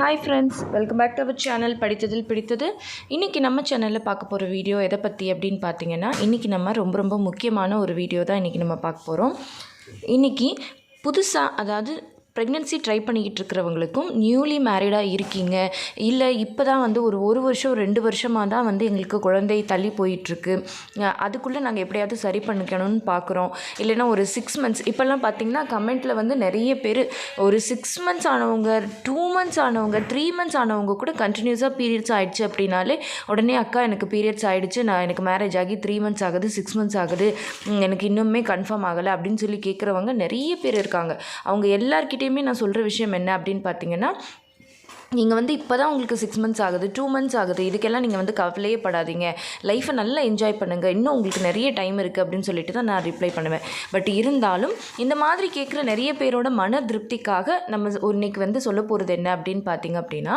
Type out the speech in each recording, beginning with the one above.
Hi friends welcome back to our channel படித்ததில் பிடித்தது இன்றைக்கி நம்ம சேனலில் பார்க்க போகிற வீடியோ எதை பற்றி அப்படின்னு பார்த்தீங்கன்னா இன்றைக்கி நம்ம ரொம்ப ரொம்ப முக்கியமான ஒரு வீடியோ தான் இன்றைக்கி நம்ம பார்க்க போகிறோம் இன்றைக்கி புதுசாக அதாவது ப்ரெக்னென்சி ட்ரை பண்ணிக்கிட்டு இருக்கிறவங்களுக்கும் நியூலி மேரிடாக இருக்கீங்க. இல்லை இப்போ தான் வந்து ஒரு ஒரு வருஷம் ரெண்டு வருஷமாக தான் வந்து எங்களுக்கு குழந்தை தள்ளி போயிட்டுருக்கு. அதுக்குள்ளே நாங்கள் எப்படியாவது சரி பண்ணிக்கணும்னு பார்க்குறோம் இல்லைன்னா ஒரு சிக்ஸ் மந்த்ஸ் இப்போல்லாம் பார்த்தீங்கன்னா கமெண்ட்டில் வந்து நிறைய பேர் ஒரு சிக்ஸ் மந்த்ஸ் ஆனவங்க டூ மந்த்ஸ் ஆனவங்க த்ரீ மந்த்ஸ் ஆனவங்க கூட கண்டினியூஸாக பீரியட்ஸ் ஆகிடுச்சு அப்படின்னாலே உடனே அக்கா எனக்கு பீரியட்ஸ் ஆகிடுச்சு நான் எனக்கு மேரேஜ் ஆகி த்ரீ மந்த்ஸ் ஆகுது சிக்ஸ் மந்த்ஸ் ஆகுது எனக்கு இன்னுமே கன்ஃபார்ம் ஆகலை அப்படின்னு சொல்லி கேட்குறவங்க நிறைய பேர் இருக்காங்க. அவங்க எல்லார்கிட்டேயுமே நான் சொல்கிற விஷயம் என்ன அப்படின்னு பார்த்தீங்கன்னா நீங்கள் வந்து இப்போ தான் உங்களுக்கு சிக்ஸ் மந்த்ஸ் ஆகுது டூ மந்த்ஸ் ஆகுது. இதுக்கெல்லாம் நீங்கள் வந்து கவலையே படாதீங்க. லைஃப்பை நல்லா என்ஜாய் பண்ணுங்கள் இன்னும் உங்களுக்கு நிறைய டைம் இருக்குது அப்படின்னு சொல்லிட்டு தான் நான் ரிப்ளை பண்ணுவேன். பட் இருந்தாலும் இந்த மாதிரி கேட்குற நிறைய பேரோட மன திருப்திக்காக நம்ம ஒரு இன்னைக்கு வந்து சொல்ல போகிறது என்ன அப்படின்னு பார்த்தீங்க அப்படின்னா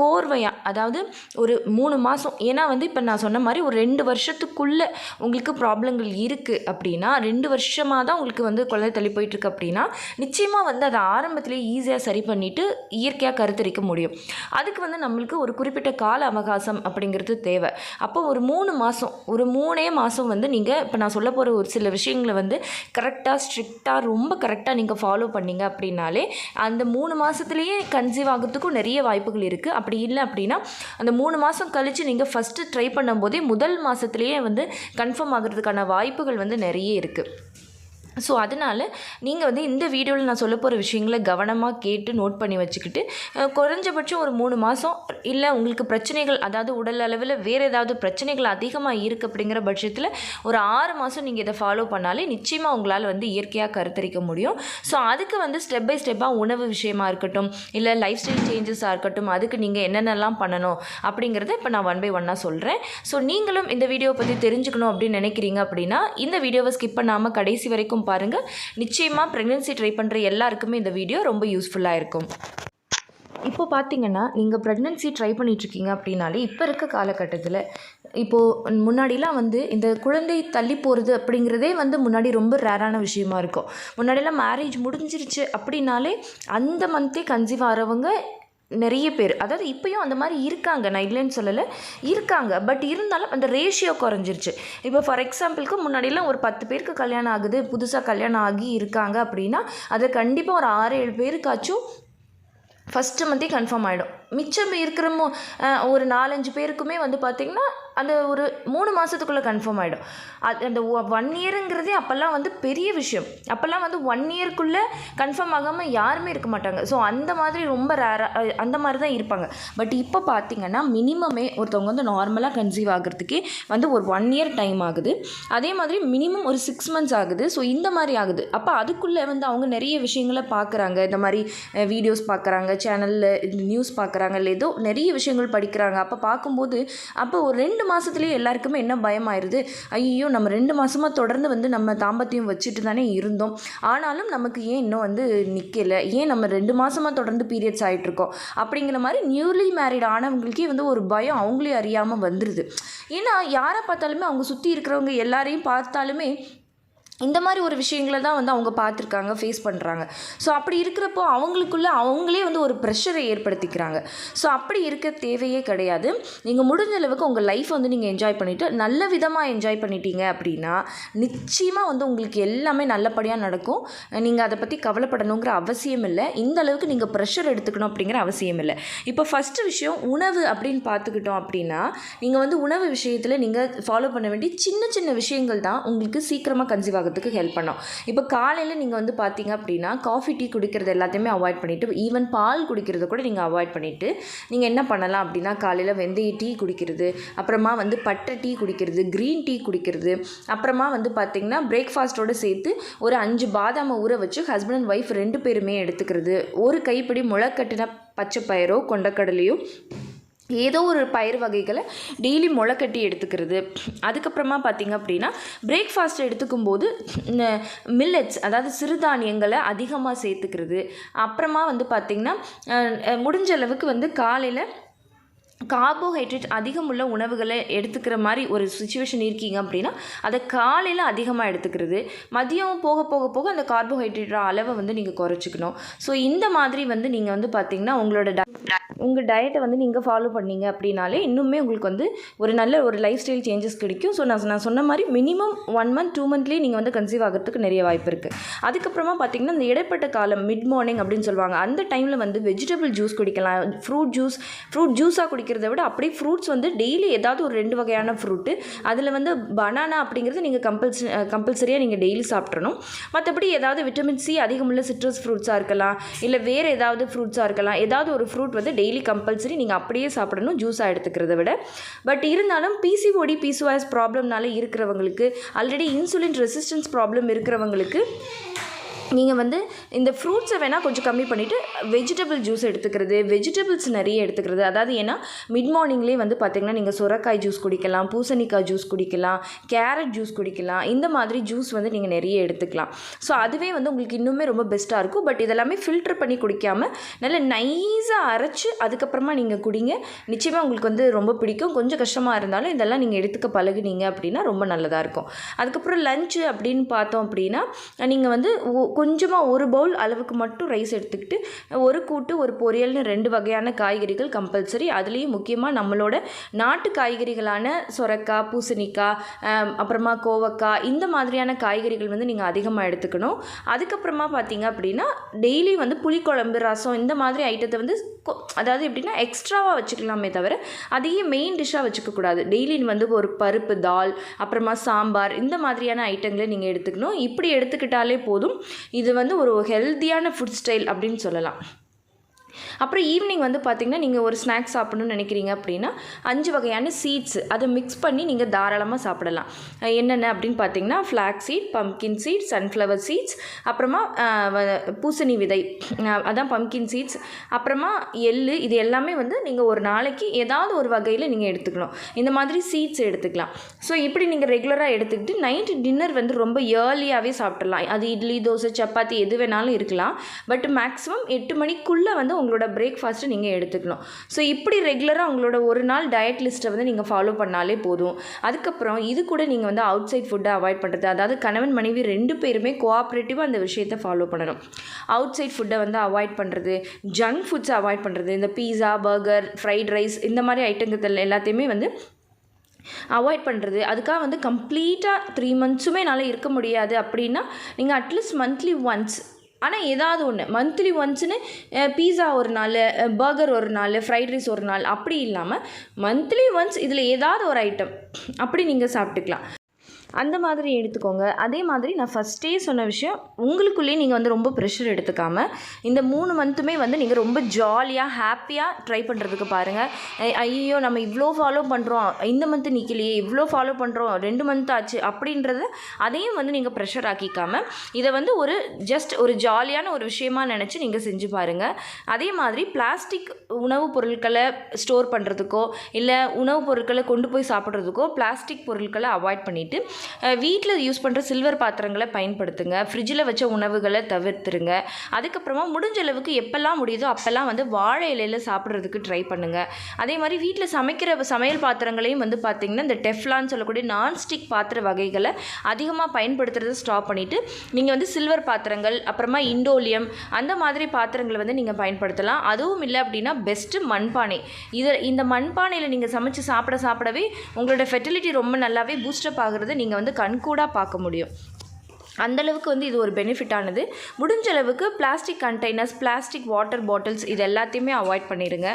கோர்வையாக அதாவது ஒரு மூணு மாதம் ஏன்னா வந்து இப்போ நான் சொன்ன மாதிரி ஒரு ரெண்டு வருஷத்துக்குள்ளே உங்களுக்கு ப்ராப்ளங்கள் இருக்குது அப்படின்னா ரெண்டு வருஷமாக தான் உங்களுக்கு வந்து குழந்தை தள்ளி போயிட்டுருக்கு அப்படின்னா நிச்சயமாக வந்து அதை ஆரம்பத்திலே ஈஸியாக சரி பண்ணிவிட்டு இயற்கையாக கருத்தரிக்க முடியும். அதுக்கு வந்து நம்மளுக்கு ஒரு குறிப்பிட்ட கால அவகாசம் அப்படிங்கிறது தேவை. அப்போ ஒரு மூணு மாதம் ஒரு மூணே மாதம் வந்து நீங்கள் இப்போ நான் சொல்ல போகிற ஒரு சில விஷயங்களை வந்து கரெக்டாக ஸ்ட்ரிக்டாக ரொம்ப கரெக்டாக நீங்கள் ஃபாலோ பண்ணீங்க அப்படின்னாலே அந்த மூணு மாதத்துலேயே கன்சீவ் ஆகிறதுக்கும் நிறைய வாய்ப்புகள் இருக்குது அப்படி இல்லை அப்படின்னா அந்த மூணு மாதம் கழித்து நீங்கள் ஃபஸ்ட்டு ட்ரை பண்ணும்போதே முதல் மாதத்துலேயே வந்து கன்ஃபார்ம் ஆகிறதுக்கான வாய்ப்புகள் வந்து நிறைய இருக்குது ஸோ அதனால் நீங்கள் வந்து இந்த வீடியோவில் நான் சொல்ல போகிற விஷயங்களை கவனமாக கேட்டு நோட் பண்ணி வச்சுக்கிட்டு குறைஞ்சபட்சம் ஒரு மூணு மாதம் இல்லை உங்களுக்கு பிரச்சனைகள் அதாவது உடல் அளவில் வேறு ஏதாவது பிரச்சனைகள் அதிகமாக இருக்குது அப்படிங்கிற பட்சத்தில் ஒரு ஆறு மாதம் நீங்கள் இதை ஃபாலோ பண்ணாலே நிச்சயமாக உங்களால் வந்து இயற்கையாக கருத்தரிக்க முடியும். ஸோ அதுக்கு வந்து ஸ்டெப் பை ஸ்டெப்பாக உணவு விஷயமா இருக்கட்டும் இல்லை லைஃப் ஸ்டைல் சேஞ்சஸாக இருக்கட்டும் அதுக்கு நீங்கள் என்னென்னலாம் பண்ணணும் அப்படிங்கிறத இப்போ நான் ஒன் பை ஒன்னாக சொல்கிறேன் ஸோ நீங்களும் இந்த வீடியோவை பற்றி தெரிஞ்சுக்கணும் அப்படின்னு நினைக்கிறீங்க அப்படின்னா இந்த வீடியோவை ஸ்கிப் பண்ணாமல் கடைசி வரைக்கும் பாருங்கள் நிச்சயமாக ப்ரெக்னென்சி ட்ரை பண்ணுற எல்லாருக்குமே இந்த வீடியோ ரொம்ப யூஸ்ஃபுல்லாக இருக்கும். இப்போ பார்த்தீங்கன்னா நீங்கள் ப்ரெக்னென்சி ட்ரை பண்ணிகிட்ருக்கீங்க அப்படின்னாலே இப்போ இருக்க காலகட்டத்தில் இப்போது முன்னாடிலாம் வந்து இந்த குழந்தை தள்ளி போகிறது அப்படிங்கிறதே வந்து முன்னாடி ரொம்ப ரேரான விஷயமா இருக்கும். முன்னாடிலாம் மேரேஜ் முடிஞ்சிருச்சு அப்படின்னாலே அந்த மந்த்தே கன்சீவ் ஆகிறவங்க நிறைய பேர் அதாவது இப்போயும் அந்த மாதிரி இருக்காங்க. நான் இல்லைன்னு சொல்லலை. இருக்காங்க. பட் இருந்தாலும் அந்த ரேஷியோ குறைஞ்சிருச்சு. இப்போ ஃபார் எக்ஸாம்பிளுக்கு முன்னாடிலாம் ஒரு பத்து பேருக்கு கல்யாணம் ஆகுது. புதுசாக கல்யாணம் ஆகி இருக்காங்க அப்படின்னா அதை கண்டிப்பாக ஒரு ஆறு ஏழு பேருக்காச்சும் ஃபஸ்ட்டு மந்தே கன்ஃபார்ம் ஆகிடும் மிச்சம் இருக்கிறமோ ஒரு நாலஞ்சு பேருக்குமே வந்து பார்த்திங்கன்னா அந்த ஒரு மூணு மாதத்துக்குள்ளே கன்ஃபார்ம் ஆகிடும் அது அந்த ஒன் இயருங்கிறதே அப்போல்லாம் வந்து பெரிய விஷயம். அப்போல்லாம் வந்து ஒன் இயர்க்குள்ளே கன்ஃபார்ம் ஆகாமல் யாருமே இருக்க மாட்டாங்க. ஸோ அந்த மாதிரி ரொம்ப ரேராக அந்த மாதிரி தான் இருப்பாங்க. பட் இப்போ பார்த்திங்கன்னா மினிமமே ஒருத்தவங்க வந்து நார்மலாக கன்சீவ் ஆகிறதுக்கே வந்து ஒரு ஒன் இயர் டைம் ஆகுது. அதே மாதிரி மினிமம் ஒரு சிக்ஸ் மந்த்ஸ் ஆகுது. ஸோ இந்த மாதிரி ஆகுது. அப்போ அதுக்குள்ளே வந்து அவங்க நிறைய விஷயங்களை பார்க்குறாங்க இந்த மாதிரி வீடியோஸ் பார்க்குறாங்க சேனலில் நியூஸ் பார்க்குறாங்க இல்லை ஏதோ நிறைய விஷயங்கள் படிக்கிறாங்க. அப்போ பார்க்கும்போது அப்போ ஒரு ரெண்டு மாதத்துலேயே எல்லாருக்குமே என்ன பயமாயிருது? ஐயோ நம்ம ரெண்டு மாதமாக தொடர்ந்து வந்து நம்ம தாம்பத்தியம் வச்சுட்டு தானே இருந்தோம். ஆனாலும் நமக்கு ஏன் இன்னும் வந்து நிற்கலை ஏன் நம்ம ரெண்டு மாதமாக தொடர்ந்து பீரியட்ஸ் ஆகிட்ருக்கோம் அப்படிங்கிற மாதிரி நியூலி மேரிட் ஆனவங்களுக்கே வந்து ஒரு பயம் அவங்களே அறியாமல் வந்துடுது ஏன்னா யாரை பார்த்தாலுமே அவங்க சுற்றி இருக்கிறவங்க எல்லாரையும் பார்த்தாலுமே இந்த மாதிரி ஒரு விஷயங்களை தான் வந்து அவங்க பார்த்துருக்காங்க ஃபேஸ் பண்ணுறாங்க ஸோ அப்படி இருக்கிறப்போ அவங்களுக்குள்ளே அவங்களே வந்து ஒரு ப்ரெஷரை ஏற்படுத்திக்கிறாங்க. ஸோ அப்படி இருக்க தேவையே கிடையாது. நீங்கள் முடிஞ்ச அளவுக்கு உங்கள் லைஃப் வந்து நீங்கள் என்ஜாய் பண்ணிவிட்டு நல்ல விதமாக என்ஜாய் பண்ணிட்டீங்க அப்படின்னா நிச்சயமாக வந்து உங்களுக்கு எல்லாமே நல்லபடியாக நடக்கும். நீங்கள் அதை பற்றி கவலைப்படணுங்கிற அவசியம் இல்லை. இந்த அளவுக்கு நீங்கள் ப்ரெஷர் எடுத்துக்கணும் அப்படிங்கிற அவசியம் இல்லை. இப்போ ஃபஸ்ட்டு விஷயம் உணவு அப்படின்னு பார்த்துக்கிட்டோம் அப்படின்னா நீங்கள் வந்து உணவு விஷயத்தில் நீங்கள் ஃபாலோ பண்ண வேண்டிய சின்ன சின்ன விஷயங்கள் தான் உங்களுக்கு சீக்கிரமாக கன்சீவ் ஆகிறதுக்கு ஹெல்ப் பண்ணும். இப்போ காலையில் நீங்கள் வந்து பார்த்தீங்க அப்படின்னா காஃபி டீ குடிக்கிறது எல்லாத்தையுமே அவாய்ட் பண்ணிவிட்டு ஈவன் பால் குடிக்கிறத கூட நீங்கள் அவாய்ட் பண்ணிவிட்டு நீங்கள் என்ன பண்ணலாம் அப்படின்னா காலையில் வெந்தய டீ குடிக்கிறது அப்புறமா வந்து பட்டை டீ குடிக்கிறது க்ரீன் டீ குடிக்கிறது அப்புறமா வந்து பார்த்திங்கன்னா பிரேக்ஃபாஸ்ட்டோடு சேர்த்து ஒரு அஞ்சு பாதாமை ஊற வச்சு ஹஸ்பண்ட் அண்ட் ஒய்ஃப் ரெண்டு பேருமே எடுத்துக்கிறது. ஒரு கைப்பிடி முளைக்கட்டின பச்சை பயிரோ கொண்டக்கடலையோ ஏதோ ஒரு பயிர் வகைகளை டெய்லி முளைக்கட்டி எடுத்துக்கிறது. அதுக்கப்புறமா பார்த்திங்க அப்படின்னா பிரேக்ஃபாஸ்ட் எடுத்துக்கும் போது மில்லட்ஸ் அதாவது சிறுதானியங்களை அதிகமாக சேர்த்துக்கிறது. அப்புறமா வந்து பார்த்திங்கன்னா முடிஞ்ச அளவுக்கு வந்து காலையில் கார்போஹைட்ரேட் அதிகமுள்ள உணவுகளை எடுத்துக்கிற மாதிரி ஒரு சுச்சுவேஷன் இருக்கீங்க அப்படின்னா அதை காலையில் அதிகமாக எடுத்துக்கிறது. மதியம் போக போக போக அந்த கார்போஹைட்ரேட் அளவை வந்து நீங்கள் குறைச்சிக்கணும். ஸோ இந்த மாதிரி வந்து நீங்கள் வந்து பார்த்திங்கன்னா உங்களோட உங்கள் டயட்டை வந்து நீங்கள் ஃபாலோ பண்ணீங்க அப்படின்னாலே இன்னுமே உங்களுக்கு வந்து ஒரு நல்ல ஒரு லைஃப் ஸ்டைல் சேஞ்சஸ் கிடைக்கும். ஸோ நான் நான் சொன்ன மாதிரி மினிமம் ஒன் மந்த் டூ மந்த்லேயே நீங்கள் வந்து கன்சீவ் ஆகிறதுக்கு நிறைய வாய்ப்பு இருக்குது அதுக்கப்புறமா பார்த்தீங்கன்னா இந்த இடைப்பட்ட காலம் மிட் மார்னிங் அப்படின்னு சொல்லுவாங்க அந்த டைமில் வந்து வெஜிடபிள் ஜூஸ் குடிக்கலாம் ஃப்ரூட் ஜூஸ் ஃப்ரூட் ஜூஸாக குடிக்கிறத விட அப்படியே ஃப்ரூட்ஸ் வந்து டெய்லி ஏதாவது ஒரு ரெண்டு வகையான ஃப்ரூட்டு அதில் வந்து பனானா அப்படிங்கிறது நீங்கள் கம்பல்சரி கம்பல்சரியாக நீங்கள் டெய்லி சாப்பிட்றணும் மற்றபடி ஏதாவது விட்டமின் சி அதிகமுள்ள சிட்ரஸ் ஃப்ரூட்ஸாக இருக்கலாம் இல்லை வேறு ஏதாவது ஃப்ரூட்ஸாக இருக்கலாம் ஏதாவது ஒரு ஃப்ரூட் வந்து டெய்லி கம்பல்சரி நீங்கள் அப்படியே சாப்பிடணும் ஜூஸாக எடுத்துக்கிறத விட. பட் இருந்தாலும் பிசிஓடி பிசிஓஎஸ் ப்ராப்ளம்னால இருக்கிறவங்களுக்கு ஆல்ரெடி இன்சுலின் ரெசிஸ்டன்ஸ் ப்ராப்ளம் இருக்கிறவங்களுக்கு நீங்கள் வந்து இந்த ஃப்ரூட்ஸை வேணால் கொஞ்சம் கம்மி பண்ணிவிட்டு வெஜிடபிள் ஜூஸ் எடுத்துக்கிறது வெஜிடபிள்ஸ் நிறைய எடுத்துக்கிறது. அதாவது ஏன்னா மிட் மார்னிங்லேயே வந்து பார்த்திங்கன்னா நீங்கள் சுரக்காய் ஜூஸ் குடிக்கலாம் பூசணிக்காய் ஜூஸ் குடிக்கலாம் கேரட் ஜூஸ் குடிக்கலாம் இந்த மாதிரி ஜூஸ் வந்து நீங்கள் நிறைய எடுத்துக்கலாம். ஸோ அதுவே வந்து உங்களுக்கு இன்னுமே ரொம்ப பெஸ்ட்டாக இருக்கும். பட் இதெல்லாமே ஃபில்டர் பண்ணி குடிக்காமல் நல்ல நைஸாக அரைச்சி அதுக்கப்புறமா நீங்கள் குடிங்க. நிச்சயமாக உங்களுக்கு வந்து ரொம்ப பிடிக்கும். கொஞ்சம் கஷ்டமாக இருந்தாலும் இதெல்லாம் நீங்கள் எடுத்துக்க பழகுனீங்க அப்படின்னா ரொம்ப நல்லதாக இருக்கும். அதுக்கப்புறம் லஞ்சு அப்படின்னு பார்த்தோம் அப்படின்னா நீங்கள் வந்து கொஞ்சமாக ஒரு பவுல் அளவுக்கு மட்டும் ரைஸ் எடுத்துக்கிட்டு ஒரு கூட்டு ஒரு பொரியல்னு ரெண்டு வகையான காய்கறிகள் கம்பல்சரி அதுலேயும் முக்கியமாக நம்மளோட நாட்டு காய்கறிகளான சொரக்காய் பூசணிக்காய் அப்புறமா கோவக்காய் இந்த மாதிரியான காய்கறிகள் வந்து நீங்கள் அதிகமாக எடுத்துக்கணும். அதுக்கப்புறமா பார்த்தீங்க அப்படின்னா டெய்லி வந்து புளிக்குழம்பு ரசம் இந்த மாதிரி ஐட்டத்தை வந்து கொ- அதாவது எப்படின்னா எக்ஸ்ட்ராவாக வச்சுக்கலாமே தவிர அதையே மெயின் டிஷ்ஷாக வச்சுக்கக்கூடாது டெய்லி வந்து ஒரு பருப்பு தால் அப்புறமா சாம்பார் இந்த மாதிரியான ஐட்டங்களை நீங்கள் எடுத்துக்கணும். இப்படி எடுத்துக்கிட்டாலே போதும். இது வந்து ஒரு ஹெல்த்தியான ஃபுட் ஸ்டைல் அப்படின்னு சொல்லலாம். அப்புறம் ஈவினிங் வந்து பார்த்திங்கன்னா நீங்கள் ஒரு ஸ்நாக்ஸ் சாப்பிடணும்னு நினைக்கிறீங்க அப்படின்னா அஞ்சு வகையான சீட்ஸ் அதை மிக்ஸ் பண்ணி நீங்கள் தாராளமாக சாப்பிடலாம். என்னென்ன அப்படின்னு பார்த்தீங்கன்னா flax seed pumpkin seed sunflower seeds அப்புறமா பூசணி விதை. அதான் பம்கின் சீட்ஸ் அப்புறமா எள்ளு இது எல்லாமே வந்து நீங்கள் ஒரு நாளைக்கு ஏதாவது ஒரு வகையில் நீங்கள் எடுத்துக்கணும் இந்த மாதிரி சீட்ஸ் எடுத்துக்கலாம். ஸோ இப்படி நீங்கள் ரெகுலராக எடுத்துக்கிட்டு நைட்டு டின்னர் வந்து ரொம்ப ஏர்லியாகவே சாப்பிட்றலாம் அது இட்லி தோசை சப்பாத்தி எது வேணாலும் இருக்கலாம். பட் மேக்ஸிமம் எட்டு மணிக்குள்ளே வந்து உங்களோட பிரேக்ஃபாஸ்ட்டை நீங்கள் எடுத்துக்கணும். ஸோ இப்படி ரெகுலராக உங்களோட ஒரு நாள் டயட் லிஸ்ட்டை வந்து நீங்கள் ஃபாலோ பண்ணாலே போதும். அதுக்கப்புறம் இது கூட நீங்கள் வந்து அவுட் சைட் ஃபுட்டை அவாய்ட் பண்ணுறது அதாவது கணவன் மனைவி ரெண்டு பேருமே கோஆப்ரேட்டிவாக அந்த விஷயத்தை ஃபாலோ பண்ணணும். அவுட் சைட் ஃபுட்டை வந்து அவாய்ட் பண்ணுறது ஜங்க் ஃபுட்ஸை அவாய்ட் பண்ணுறது இந்த பீஸா பர்கர் ஃப்ரைட் ரைஸ் இந்த மாதிரி ஐட்டங்கள் எல்லாத்தையுமே வந்து அவாய்ட் பண்ணுறது அதுக்காக வந்து கம்ப்ளீட்டாக த்ரீ மந்த்ஸுமே என்னால் இருக்க முடியாது அப்படின்னா நீங்கள் அட்லீஸ்ட் மந்த்லி ஒன்ஸ் ஆனால் ஏதாவது ஒன்று மந்த்லி ஒன்ஸ்னு பீஸா ஒரு நாள் பர்கர் ஒரு நாள் ஃப்ரைட் ரைஸ் ஒரு நாள். அப்படி இல்லாமல் மந்த்லி ஒன்ஸ் இதில் ஏதாவது ஒரு ஐட்டம் அப்படி நீங்கள் சாப்பிட்டுக்கலாம். அந்த மாதிரி எடுத்துக்கோங்க. அதே மாதிரி நான் ஃபஸ்ட்டே சொன்ன விஷயம் உங்களுக்குள்ளேயே நீங்கள் வந்து ரொம்ப ப்ரெஷர் எடுத்துக்காமல் இந்த மூணு மந்த்துமே வந்து நீங்கள் ரொம்ப ஜாலியாக ஹாப்பியாக ட்ரை பண்ணுறதுக்கு பாருங்கள் ஐயோ நம்ம இவ்வளோ ஃபாலோ பண்ணுறோம் இந்த மந்த்து நிற்கலையே இவ்வளோ ஃபாலோ பண்ணுறோம் ரெண்டு மந்த் ஆச்சு அப்படின்றத அதையும் வந்து நீங்கள் ப்ரெஷர் ஆக்கிக்காமல் இதை வந்து ஒரு ஜஸ்ட் ஒரு ஜாலியான ஒரு விஷயமா நினச்சி நீங்கள் செஞ்சு பாருங்கள் அதே மாதிரி பிளாஸ்டிக் உணவுப் பொருட்களை ஸ்டோர் பண்ணுறதுக்கோ இல்லை உணவுப் பொருட்களை கொண்டு போய் சாப்பிட்றதுக்கோ பிளாஸ்டிக் பொருட்களை அவாய்ட் பண்ணிவிட்டு வீட்டில் யூஸ் பண்ணுற சில்வர் பாத்திரங்களை பயன்படுத்துங்க. ஃப்ரிட்ஜில் வச்ச உணவுகளை தவிர்த்துருங்க. அதுக்கப்புறமா முடிஞ்ச அளவுக்கு எப்போல்லாம் முடியுதோ அப்போல்லாம் வந்து வாழை இலையில் சாப்பிட்றதுக்கு ட்ரை பண்ணுங்கள் அதே மாதிரி வீட்டில் சமைக்கிற சமையல் பாத்திரங்களையும் வந்து பார்த்திங்கன்னா இந்த டெஃப்லான்னு சொல்லக்கூடிய நான்ஸ்டிக் பாத்திர வகைகளை அதிகமாக பயன்படுத்துகிறத ஸ்டாப் பண்ணிவிட்டு நீங்கள் வந்து சில்வர் பாத்திரங்கள் அப்புறமா இண்டோலியம் அந்த மாதிரி பாத்திரங்களை வந்து நீங்கள் பயன்படுத்தலாம். அதுவும் இல்லை அப்படின்னா பெஸ்ட்டு மண்பானை. இதில் இந்த மண்பானையில் நீங்கள் சமைச்சு சாப்பிட சாப்பிடவே உங்களோட ஃபெர்டிலிட்டி ரொம்ப நல்லாவே பூஸ்டப் ஆகிறது நீங்கள் வந்து கண்கூடாக பார்க்க முடியும். அந்தளவுக்கு வந்து இது ஒரு பெனிஃபிட் ஆனது. முடிஞ்ச அளவுக்கு plastic containers plastic water bottles இது எல்லாத்தையுமே அவாய்ட் பண்ணிடுங்க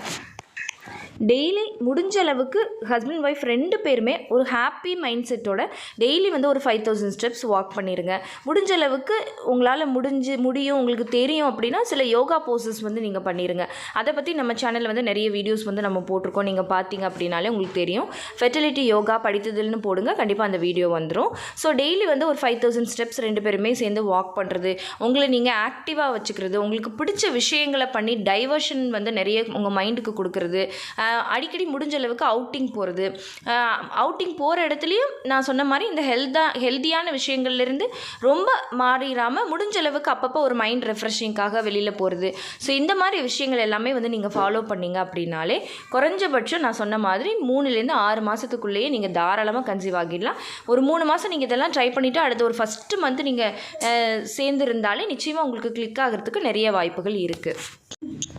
டெய்லி முடிஞ்ச அளவுக்கு ஹஸ்பண்ட் ஒய்ஃப் ரெண்டு பேருமே ஒரு ஹாப்பி மைண்ட் செட்டோட டெய்லி வந்து ஒரு ஃபைவ் தௌசண்ட் ஸ்டெப்ஸ் வாக் பண்ணிடுங்க முடிஞ்ச அளவுக்கு உங்களால் முடிஞ்சு முடியும் உங்களுக்கு தெரியும் அப்படின்னா சில யோகா போசஸ் வந்து நீங்கள் பண்ணிடுங்க அதை பற்றி நம்ம சேனலில் வந்து நிறைய வீடியோஸ் வந்து நம்ம போட்டிருக்கோம். நீங்கள் பார்த்தீங்க அப்படின்னாலே உங்களுக்கு தெரியும். ஃபெர்டிலிட்டி யோகா படித்ததில்னு போடுங்க. கண்டிப்பாக அந்த வீடியோ வந்துடும் ஸோ டெய்லி வந்து ஒரு ஃபைவ் தௌசண்ட் ஸ்டெப்ஸ் ரெண்டு பேருமே சேர்ந்து வாக் பண்ணுறது உங்களை நீங்கள் ஆக்டிவாக வச்சுக்கிறது உங்களுக்கு பிடிச்ச விஷயங்களை பண்ணி டைவர்ஷன் வந்து நிறைய உங்கள் மைண்டுக்கு கொடுக்குறது அடிக்கடி முடிஞ்ச அளவுக்கு அவுட்டிங் போகிறது அவுட்டிங் போகிற இடத்துலையும் நான் சொன்ன மாதிரி இந்த ஹெல்த்தாக ஹெல்த்தியான விஷயங்கள்லேருந்து ரொம்ப மாறிடாமல் முடிஞ்ச அளவுக்கு அப்பப்போ ஒரு மைண்ட் ரெஃப்ரெஷிங்காக வெளியில் போகிறது ஸோ இந்த மாதிரி விஷயங்கள் எல்லாமே வந்து நீங்கள் ஃபாலோ பண்ணிங்க அப்படின்னாலே குறைஞ்சபட்சம் நான் சொன்ன மாதிரி மூணுலேருந்து ஆறு மாதத்துக்குள்ளேயே நீங்கள் தாராளமாக கன்சீவ் ஆகிடலாம். ஒரு மூணு மாதம் நீங்கள் இதெல்லாம் ட்ரை பண்ணிவிட்டு அடுத்த ஒரு ஃபஸ்ட்டு மந்த் நீங்கள் சேர்ந்துருந்தாலே நிச்சயமாக உங்களுக்கு கிளிக் ஆகிறதுக்கு நிறைய வாய்ப்புகள் இருக்குது